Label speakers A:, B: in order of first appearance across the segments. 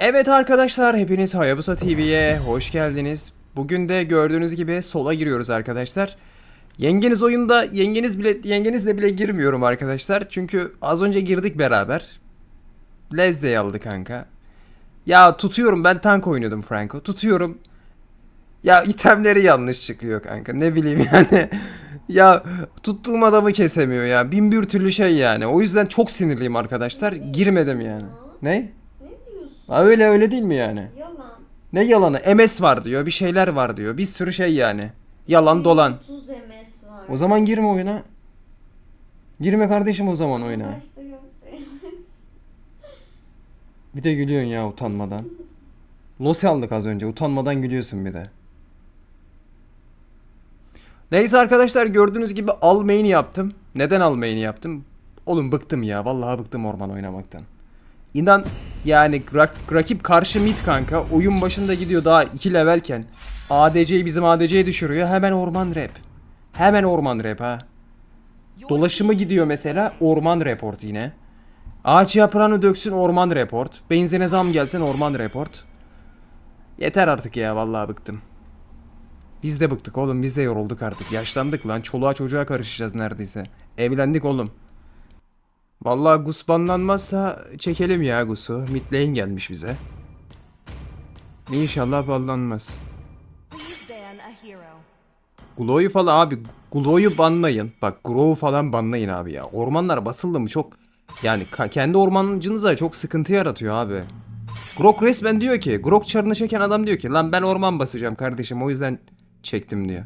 A: Evet arkadaşlar hepiniz Hayabusa TV'ye hoş geldiniz. Bugün de gördüğünüz gibi sola giriyoruz arkadaşlar. Yengeniz oyunda yengeniz bile yengenizle bile girmiyorum arkadaşlar. Çünkü az önce girdik beraber. Lezze'yi aldı kanka. Ya tutuyorum ben tank oynuyordum Franco. Tutuyorum. Ya itemleri yanlış çıkıyor kanka. Ne bileyim yani. ya tuttuğum adamı kesemiyor ya. Bin bir türlü şey yani. O yüzden çok sinirliyim arkadaşlar. Girmedim yani. Ne? Ha öyle öyle değil mi yani?
B: Yalan.
A: Ne yalanı? MS var diyor, bir şeyler var diyor. Bir sürü şey yani. Yalan dolan.
B: 30 MS var.
A: O zaman girme oyuna. Girme kardeşim o zaman oyuna.
B: Başta MS.
A: Bir de gülüyorsun ya utanmadan. Losi aldık az önce. Utanmadan gülüyorsun bir de. Neyse arkadaşlar gördüğünüz gibi al main'i yaptım. Neden al main'i yaptım? Oğlum bıktım ya. Vallahi bıktım orman oynamaktan. İnan yani rak- rakip karşı mid kanka. Oyun başında gidiyor daha 2 levelken. ADC'yi bizim ADC'ye düşürüyor. Hemen orman rap. Hemen orman rap ha. Dolaşımı gidiyor mesela orman report yine. Ağaç yaprağını döksün orman report. Benzine zam gelsin orman report. Yeter artık ya vallahi bıktım. Biz de bıktık oğlum biz de yorulduk artık. Yaşlandık lan çoluğa çocuğa karışacağız neredeyse. Evlendik oğlum. Vallahi Gus banlanmazsa çekelim ya Gus'u. Midlane gelmiş bize. İnşallah banlanmaz. Glow'yu falan abi Glow'yu banlayın. Bak Glow'u falan banlayın abi ya. Ormanlar basıldı mı çok yani kendi ormancınıza çok sıkıntı yaratıyor abi. Grok resmen diyor ki Grok çarını çeken adam diyor ki lan ben orman basacağım kardeşim o yüzden çektim diyor.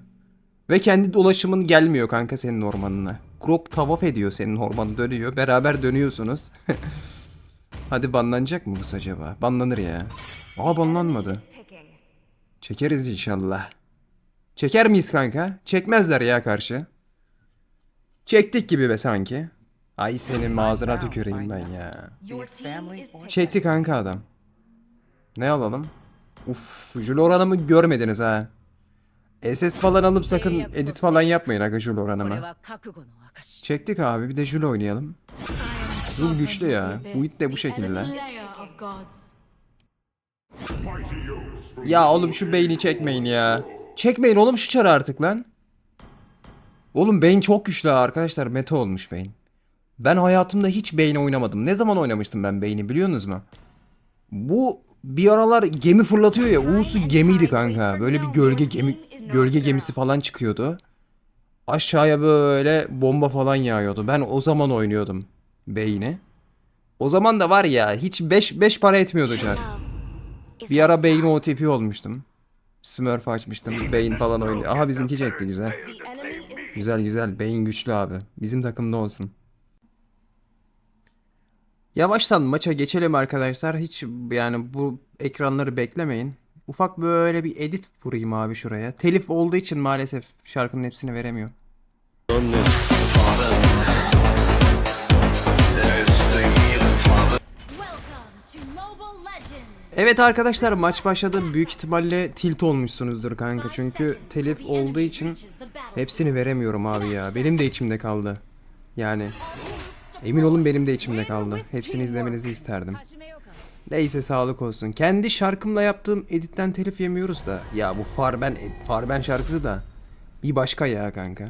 A: Ve kendi dolaşımın gelmiyor kanka senin ormanına. Grok tavaf ediyor senin ormanı dönüyor. Beraber dönüyorsunuz. Hadi banlanacak mı bu acaba? Banlanır ya. Aa banlanmadı. Çekeriz inşallah. Çeker miyiz kanka? Çekmezler ya karşı. Çektik gibi be sanki. Ay senin ağzına tüküreyim ben ya. Çekti kanka adam. Ne alalım? Uf, Jul oranımı görmediniz ha. SS falan alıp sakın edit falan yapmayın aga Jul oranıma. Çektik abi bir de Jul oynayalım. Jul güçlü ya. Bu it de bu şekilde. Ya oğlum şu beyni çekmeyin ya. Çekmeyin oğlum şu çarı artık lan. Oğlum beyin çok güçlü arkadaşlar. Meta olmuş beyin. Ben hayatımda hiç beyin oynamadım. Ne zaman oynamıştım ben beyni biliyorsunuz mu? Bu bir aralar gemi fırlatıyor ya. Uğuz'u gemiydi kanka. Böyle bir gölge gemi gölge gemisi falan çıkıyordu. Aşağıya böyle bomba falan yağıyordu. Ben o zaman oynuyordum beyni. O zaman da var ya hiç 5 5 para etmiyordu çar. Bir ara beyin OTP olmuştum. Smurf açmıştım. Beyin falan oynuyor. Aha bizimki çekti güzel. Güzel güzel. Beyin güçlü abi. Bizim takımda olsun. Yavaştan maça geçelim arkadaşlar. Hiç yani bu ekranları beklemeyin. Ufak böyle bir edit vurayım abi şuraya. Telif olduğu için maalesef şarkının hepsini veremiyor. Evet arkadaşlar maç başladı. Büyük ihtimalle tilt olmuşsunuzdur kanka. Çünkü telif olduğu için hepsini veremiyorum abi ya. Benim de içimde kaldı. Yani emin olun benim de içimde kaldı. Hepsini izlemenizi isterdim. Neyse sağlık olsun. Kendi şarkımla yaptığım editten telif yemiyoruz da. Ya bu Farben Farben şarkısı da bir başka ya kanka.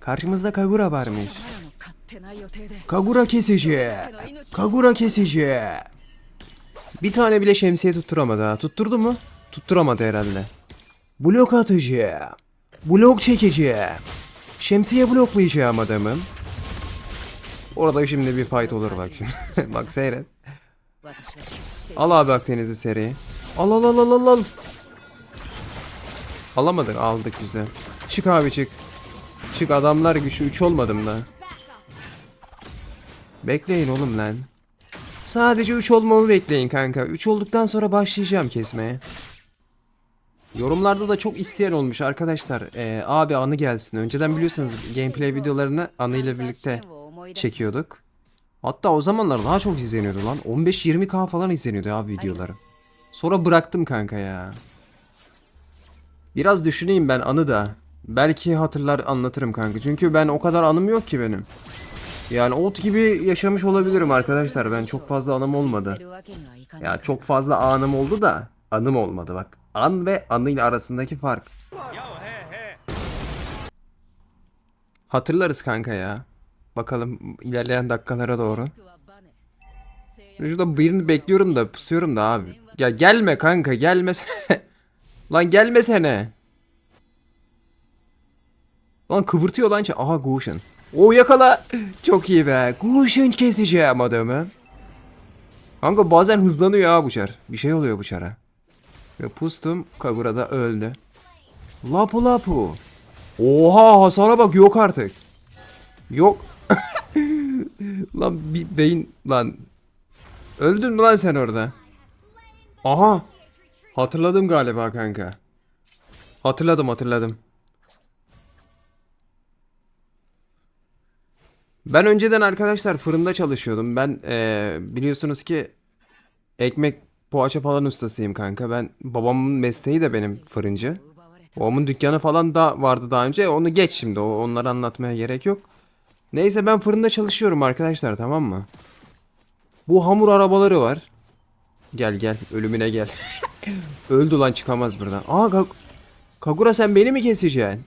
A: Karşımızda Kagura varmış. Kagura kesici. Kagura kesici. Bir tane bile şemsiye tutturamadı ha. Tutturdu mu? Tutturamadı herhalde. Blok atıcı. Blok çekici. Şemsiye bloklayacağım adamım. Orada şimdi bir fight olur bak şimdi. bak seyret. Al abi Akdeniz'i seriyi. Al al al al al al. Alamadık aldık güzel. Çık abi çık. Çık adamlar güçlü 3 olmadım da. Bekleyin oğlum lan. Sadece 3 olmamı bekleyin kanka. 3 olduktan sonra başlayacağım kesmeye. Yorumlarda da çok isteyen olmuş arkadaşlar. Ee, abi anı gelsin. Önceden biliyorsanız gameplay videolarını anıyla birlikte çekiyorduk. Hatta o zamanlar daha çok izleniyordu lan. 15-20k falan izleniyordu ya videoları. Sonra bıraktım kanka ya. Biraz düşüneyim ben anı da. Belki hatırlar anlatırım kanka. Çünkü ben o kadar anım yok ki benim. Yani ot gibi yaşamış olabilirim arkadaşlar. Ben çok fazla anım olmadı. Ya çok fazla anım oldu da anım olmadı bak. An ve anıyla arasındaki fark. Hatırlarız kanka ya. Bakalım ilerleyen dakikalara doğru. Şurada birini bekliyorum da pusuyorum da abi. Ya gelme kanka gelmesene. lan gelmesene. Lan kıvırtıyor lan. Şey- Aha Gushin. O yakala. Çok iyi be. Gushin keseceğim adamı. Kanka bazen hızlanıyor ha bıçar. Bir şey oluyor bıçara. Ve pustum. Kagura da öldü. Lapu lapu. Oha hasara bak yok artık. Yok lan bir beyin lan. Öldün mü lan sen orada? Aha. Hatırladım galiba kanka. Hatırladım hatırladım. Ben önceden arkadaşlar fırında çalışıyordum. Ben ee, biliyorsunuz ki ekmek poğaça falan ustasıyım kanka. Ben babamın mesleği de benim fırıncı. Babamın dükkanı falan da vardı daha önce. Onu geç şimdi. Onları anlatmaya gerek yok. Neyse ben fırında çalışıyorum arkadaşlar tamam mı? Bu hamur arabaları var. Gel gel ölümüne gel. Öldü lan çıkamaz buradan. Aa Kag- Kagura sen beni mi keseceksin?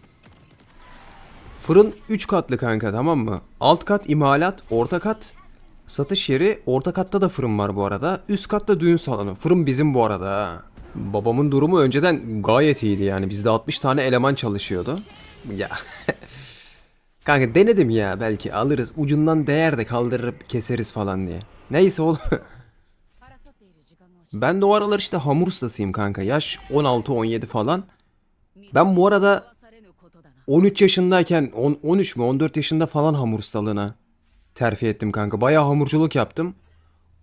A: Fırın 3 katlı kanka tamam mı? Alt kat imalat, orta kat satış yeri. Orta katta da fırın var bu arada. Üst katta düğün salonu. Fırın bizim bu arada ha. Babamın durumu önceden gayet iyiydi yani. Bizde 60 tane eleman çalışıyordu. Ya. Kanka denedim ya belki alırız. Ucundan değer de kaldırıp keseriz falan diye. Neyse oğlum. ben de o aralar işte hamur ustasıyım kanka. Yaş 16-17 falan. Ben bu arada 13 yaşındayken 10, 13 mü 14 yaşında falan hamur ustalığına terfi ettim kanka. Bayağı hamurculuk yaptım.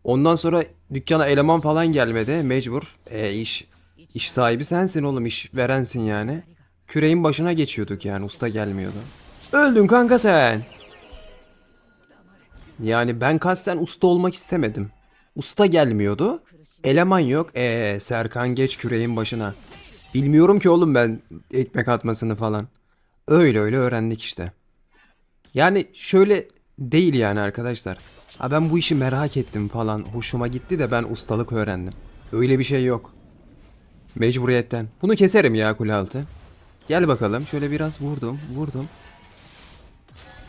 A: Ondan sonra dükkana eleman falan gelmedi. Mecbur. E, iş iş sahibi sensin oğlum. iş verensin yani. Küreğin başına geçiyorduk yani. Usta gelmiyordu. Öldün kanka sen. Yani ben kasten usta olmak istemedim. Usta gelmiyordu. Eleman yok. E Serkan geç küreğin başına. Bilmiyorum ki oğlum ben ekmek atmasını falan. Öyle öyle öğrendik işte. Yani şöyle değil yani arkadaşlar. Ha ben bu işi merak ettim falan. Hoşuma gitti de ben ustalık öğrendim. Öyle bir şey yok. Mecburiyetten. Bunu keserim ya kule altı. Gel bakalım. Şöyle biraz vurdum. Vurdum.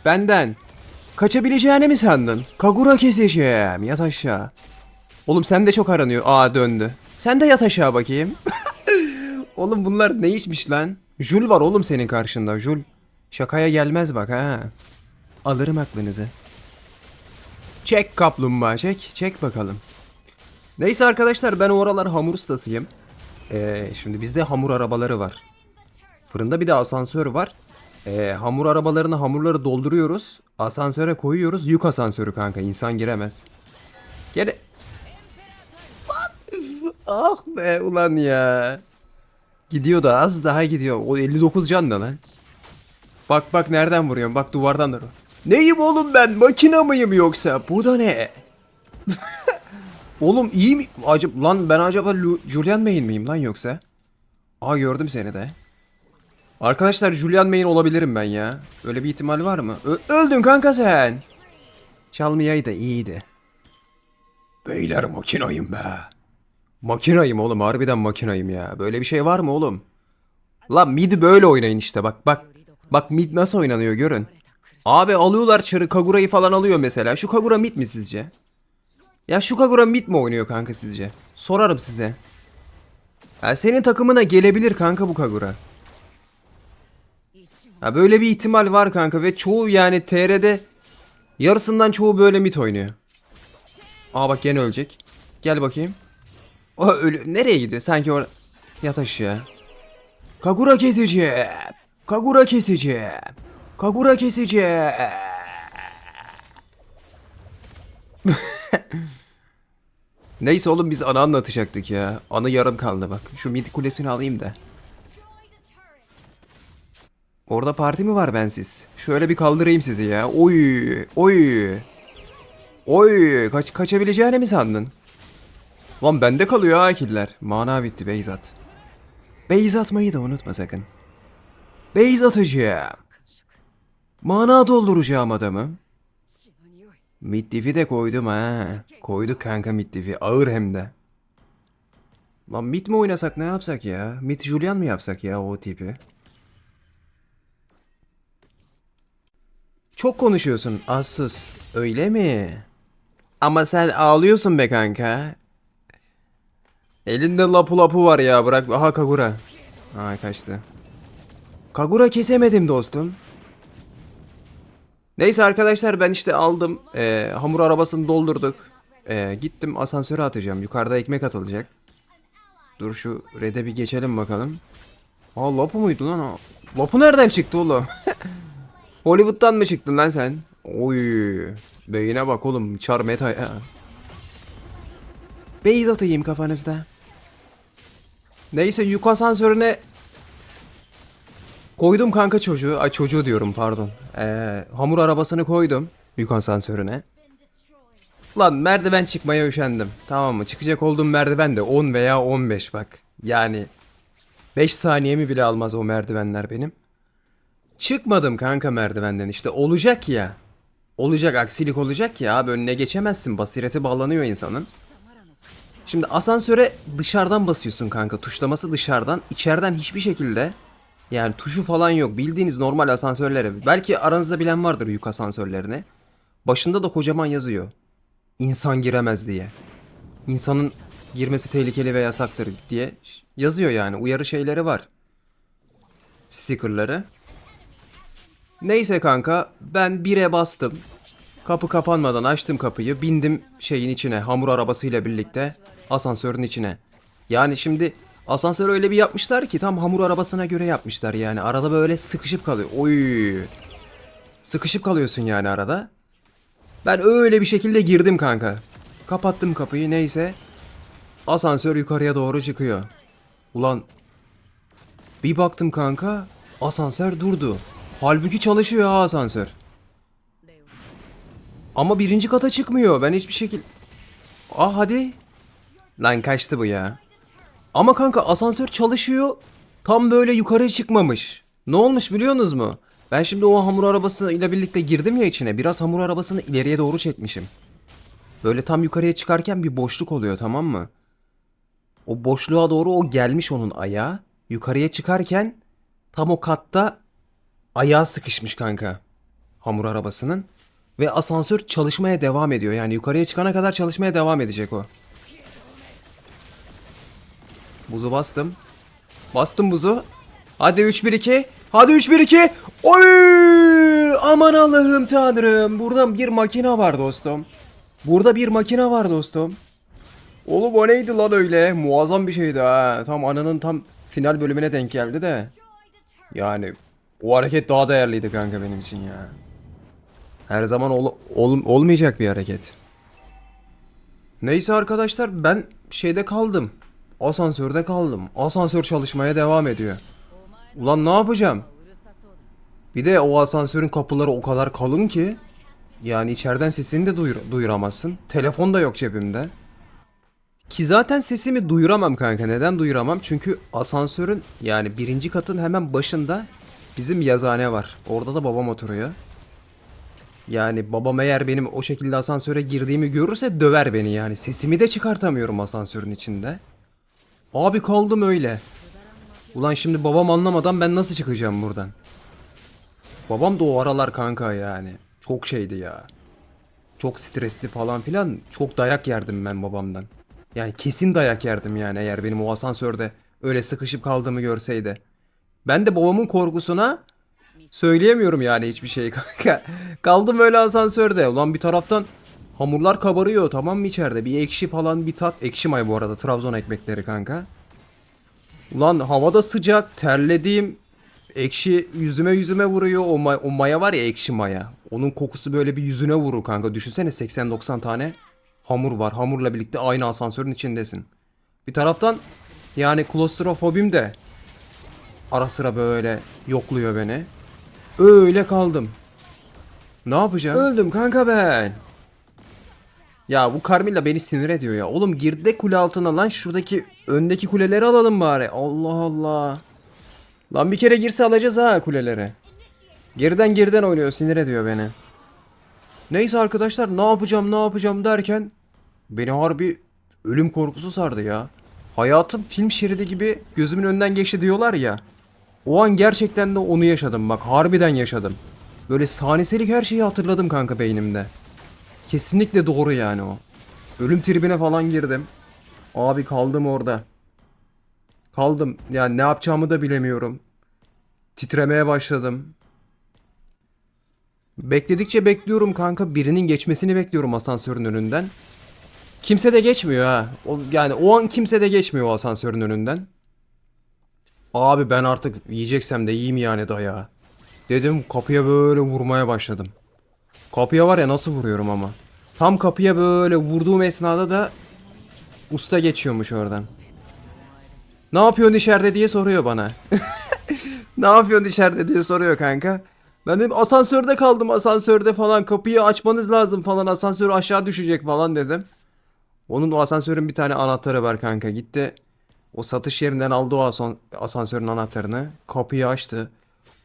A: Benden. Kaçabileceğini mi sandın? Kagura keseceğim. Yat aşağı. Oğlum sen de çok aranıyor. Aa döndü. Sen de yat aşağı bakayım. Oğlum bunlar ne içmiş lan? Jul var oğlum senin karşında Jul. Şakaya gelmez bak ha. Alırım aklınızı. Çek kaplumbağa çek. Çek bakalım. Neyse arkadaşlar ben o aralar hamur ustasıyım. Ee, şimdi bizde hamur arabaları var. Fırında bir de asansör var. Ee, hamur arabalarını hamurları dolduruyoruz. Asansöre koyuyoruz. Yük asansörü kanka insan giremez. Gene... ah be ulan ya. Gidiyor da az daha gidiyor. O 59 can da lan. Bak bak nereden vuruyorum. Bak duvardan da. Neyim oğlum ben? Makina mıyım yoksa? Bu da ne? oğlum iyi mi? Acaba, lan ben acaba Lu- Julian Main miyim lan yoksa? Aa gördüm seni de. Arkadaşlar Julian Main olabilirim ben ya. Öyle bir ihtimal var mı? Ö- öldün kanka sen. Çalmayaydı iyiydi. Beyler makinayım be. Makinayım oğlum harbiden makinayım ya. Böyle bir şey var mı oğlum? Lan mid böyle oynayın işte bak bak. Bak mid nasıl oynanıyor görün. Abi alıyorlar çarı Kagura'yı falan alıyor mesela. Şu Kagura mid mi sizce? Ya şu Kagura mid mi oynuyor kanka sizce? Sorarım size. Ya senin takımına gelebilir kanka bu Kagura. Ha böyle bir ihtimal var kanka ve çoğu yani TR'de yarısından çoğu böyle mid oynuyor. Aa bak gene ölecek. Gel bakayım. O ölü nereye gidiyor? Sanki or yat aşağı. Kagura keseceğim. Kagura keseceğim. Kagura keseceğim. Neyse oğlum biz ana anlatacaktık ya. Anı yarım kaldı bak. Şu mid kulesini alayım da. Orada parti mi var bensiz? Şöyle bir kaldırayım sizi ya. Oy, oy. Oy, kaç kaçabileceğini mi sandın? Lan bende kalıyor ha. Mana bitti Beyzat. Beyz atmayı da unutma sakın. Beyz. Mana dolduracağım adamı. Middifi de koydum ha. Koyduk kanka middifi. Ağır hem de. Lan mid mi oynasak ne yapsak ya? Mid Julian mı yapsak ya o tipi? Çok konuşuyorsun Asus. Öyle mi? Ama sen ağlıyorsun be kanka. Elinde lapu lapu var ya bırak. Aha Kagura. Aa kaçtı. Kagura kesemedim dostum. Neyse arkadaşlar ben işte aldım. Ee, hamur arabasını doldurduk. Ee, gittim asansöre atacağım. Yukarıda ekmek atılacak. Dur şu red'e bir geçelim bakalım. Aa Lapu muydu lan o? Lapu nereden çıktı oğlum? Hollywood'dan mı çıktın lan sen? Oy. Beyine bak oğlum. Çar meta ya. Beyz atayım kafanızda. Neyse yük asansörüne koydum kanka çocuğu. Ay çocuğu diyorum pardon. Ee, hamur arabasını koydum yük asansörüne. Lan merdiven çıkmaya üşendim. Tamam mı? Çıkacak olduğum merdiven de 10 veya 15 bak. Yani 5 saniyemi bile almaz o merdivenler benim. Çıkmadım kanka merdivenden işte olacak ya. Olacak aksilik olacak ya abi önüne geçemezsin basireti bağlanıyor insanın. Şimdi asansöre dışarıdan basıyorsun kanka tuşlaması dışarıdan içeriden hiçbir şekilde yani tuşu falan yok bildiğiniz normal asansörlere belki aranızda bilen vardır yük asansörlerini. Başında da kocaman yazıyor. İnsan giremez diye. İnsanın girmesi tehlikeli ve yasaktır diye yazıyor yani uyarı şeyleri var. Stickerları. Neyse kanka ben 1'e bastım. Kapı kapanmadan açtım kapıyı. Bindim şeyin içine hamur arabasıyla birlikte asansörün içine. Yani şimdi asansör öyle bir yapmışlar ki tam hamur arabasına göre yapmışlar yani. Arada böyle sıkışıp kalıyor. Oy. Sıkışıp kalıyorsun yani arada. Ben öyle bir şekilde girdim kanka. Kapattım kapıyı neyse. Asansör yukarıya doğru çıkıyor. Ulan bir baktım kanka asansör durdu. Halbuki çalışıyor ha asansör. Ama birinci kata çıkmıyor. Ben hiçbir şekil... Ah hadi. Lan kaçtı bu ya. Ama kanka asansör çalışıyor. Tam böyle yukarı çıkmamış. Ne olmuş biliyorsunuz mu? Ben şimdi o hamur arabasıyla birlikte girdim ya içine. Biraz hamur arabasını ileriye doğru çekmişim. Böyle tam yukarıya çıkarken bir boşluk oluyor tamam mı? O boşluğa doğru o gelmiş onun ayağı. Yukarıya çıkarken tam o katta ayağı sıkışmış kanka. Hamur arabasının. Ve asansör çalışmaya devam ediyor. Yani yukarıya çıkana kadar çalışmaya devam edecek o. Buzu bastım. Bastım buzu. Hadi 3-1-2. Hadi 3-1-2. Oy! Aman Allah'ım tanrım. Burada bir makine var dostum. Burada bir makine var dostum. Oğlum o neydi lan öyle? Muazzam bir şeydi ha. Tam ananın tam final bölümüne denk geldi de. Yani o hareket daha değerliydi kanka benim için ya. Her zaman ol- ol- olmayacak bir hareket. Neyse arkadaşlar ben şeyde kaldım. Asansörde kaldım. Asansör çalışmaya devam ediyor. Ulan ne yapacağım? Bir de o asansörün kapıları o kadar kalın ki yani içeriden sesini de duyur- duyuramazsın. Telefon da yok cebimde. Ki zaten sesimi duyuramam kanka. Neden duyuramam? Çünkü asansörün yani birinci katın hemen başında bizim yazıhane var. Orada da babam oturuyor. Yani babam eğer benim o şekilde asansöre girdiğimi görürse döver beni yani. Sesimi de çıkartamıyorum asansörün içinde. Abi kaldım öyle. Ulan şimdi babam anlamadan ben nasıl çıkacağım buradan? Babam da o aralar kanka yani. Çok şeydi ya. Çok stresli falan filan. Çok dayak yerdim ben babamdan. Yani kesin dayak yerdim yani eğer benim o asansörde öyle sıkışıp kaldığımı görseydi. Ben de babamın korkusuna söyleyemiyorum yani hiçbir şey kanka. Kaldım öyle asansörde. Ulan bir taraftan hamurlar kabarıyor tamam mı içeride? Bir ekşi falan bir tat. Ekşi may bu arada Trabzon ekmekleri kanka. Ulan havada sıcak terlediğim ekşi yüzüme yüzüme vuruyor. O, may- o maya var ya ekşi maya. Onun kokusu böyle bir yüzüne vurur kanka. Düşünsene 80-90 tane hamur var. Hamurla birlikte aynı asansörün içindesin. Bir taraftan yani klostrofobim de ara sıra böyle yokluyor beni. Öyle kaldım. Ne yapacağım? Öldüm kanka ben. Ya bu Carmilla beni sinir ediyor ya. Oğlum girdi de kule altına lan şuradaki öndeki kuleleri alalım bari. Allah Allah. Lan bir kere girse alacağız ha kuleleri. Geriden geriden oynuyor sinir ediyor beni. Neyse arkadaşlar ne yapacağım ne yapacağım derken beni harbi ölüm korkusu sardı ya. Hayatım film şeridi gibi gözümün önünden geçti diyorlar ya. O an gerçekten de onu yaşadım bak harbiden yaşadım. Böyle saniselik her şeyi hatırladım kanka beynimde. Kesinlikle doğru yani o. Ölüm tribine falan girdim. Abi kaldım orada. Kaldım. Yani ne yapacağımı da bilemiyorum. Titremeye başladım. Bekledikçe bekliyorum kanka. Birinin geçmesini bekliyorum asansörün önünden. Kimse de geçmiyor ha. Yani o an kimse de geçmiyor o asansörün önünden. Abi ben artık yiyeceksem de yiyeyim yani dayağı. Dedim kapıya böyle vurmaya başladım. Kapıya var ya nasıl vuruyorum ama. Tam kapıya böyle vurduğum esnada da usta geçiyormuş oradan. Ne yapıyorsun içeride diye soruyor bana. ne yapıyorsun içeride diye soruyor kanka. Ben dedim asansörde kaldım asansörde falan kapıyı açmanız lazım falan asansör aşağı düşecek falan dedim. Onun o asansörün bir tane anahtarı var kanka gitti. O satış yerinden aldı o asan- asansörün anahtarını. Kapıyı açtı.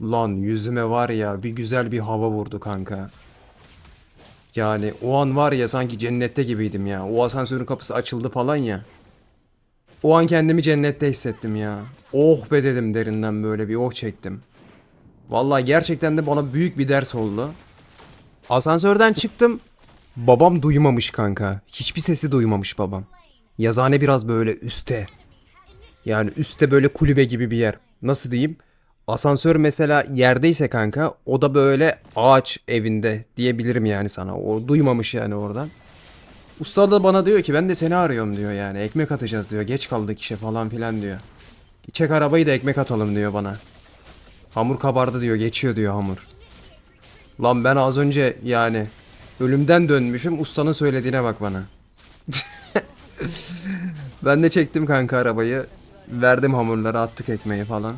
A: Lan yüzüme var ya bir güzel bir hava vurdu kanka. Yani o an var ya sanki cennette gibiydim ya. O asansörün kapısı açıldı falan ya. O an kendimi cennette hissettim ya. Oh be dedim derinden böyle bir oh çektim. Vallahi gerçekten de bana büyük bir ders oldu. Asansörden çıktım. Babam duymamış kanka. Hiçbir sesi duymamış babam. Yazane biraz böyle üste. Yani üstte böyle kulübe gibi bir yer. Nasıl diyeyim? Asansör mesela yerdeyse kanka o da böyle ağaç evinde diyebilirim yani sana. O duymamış yani oradan. Usta da bana diyor ki ben de seni arıyorum diyor yani. Ekmek atacağız diyor. Geç kaldık işe falan filan diyor. Çek arabayı da ekmek atalım diyor bana. Hamur kabardı diyor. Geçiyor diyor hamur. Lan ben az önce yani ölümden dönmüşüm. Ustanın söylediğine bak bana. ben de çektim kanka arabayı. Verdim hamurları attık ekmeği falan.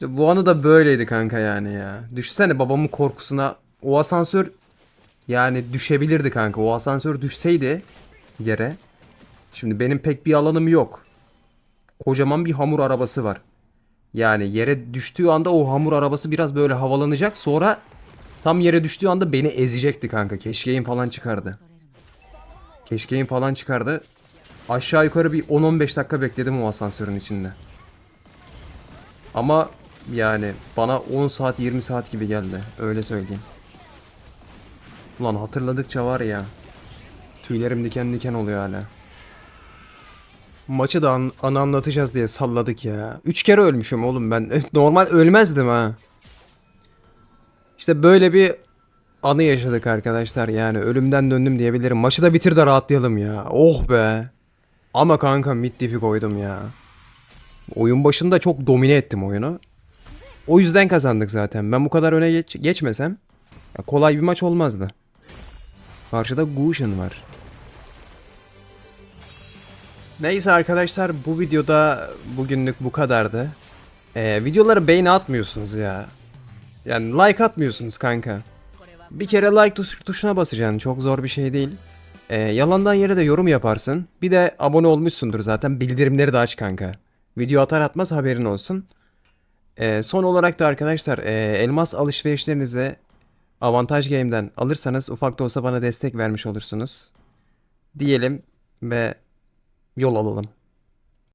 A: Bu anı da böyleydi kanka yani ya. Düşünsene babamın korkusuna o asansör yani düşebilirdi kanka. O asansör düşseydi yere. Şimdi benim pek bir alanım yok. Kocaman bir hamur arabası var. Yani yere düştüğü anda o hamur arabası biraz böyle havalanacak. Sonra tam yere düştüğü anda beni ezecekti kanka. Keşkeğim falan çıkardı. Keşkeğim falan çıkardı. Aşağı yukarı bir 10-15 dakika bekledim o asansörün içinde. Ama yani bana 10 saat 20 saat gibi geldi. Öyle söyleyeyim. Ulan hatırladıkça var ya. Tüylerim diken diken oluyor hala. Maçı da an, anı anlatacağız diye salladık ya. Üç kere ölmüşüm oğlum ben. Normal ölmezdim ha. İşte böyle bir anı yaşadık arkadaşlar yani. Ölümden döndüm diyebilirim. Maçı da bitir de rahatlayalım ya. Oh be. Ama kanka mid koydum ya. Oyun başında çok domine ettim oyunu. O yüzden kazandık zaten. Ben bu kadar öne geç- geçmesem kolay bir maç olmazdı. Karşıda Gusion var. Neyse arkadaşlar bu videoda bugünlük bu kadardı. Ee, videoları beğeni atmıyorsunuz ya. Yani like atmıyorsunuz kanka. Bir kere like tuş- tuşuna basacaksın. Çok zor bir şey değil. Ee, yalandan yere de yorum yaparsın. Bir de abone olmuşsundur zaten. Bildirimleri de aç kanka. Video atar atmaz haberin olsun. Ee, son olarak da arkadaşlar e, elmas alışverişlerinize Avantaj Game'den alırsanız ufak da olsa bana destek vermiş olursunuz. Diyelim ve yol alalım.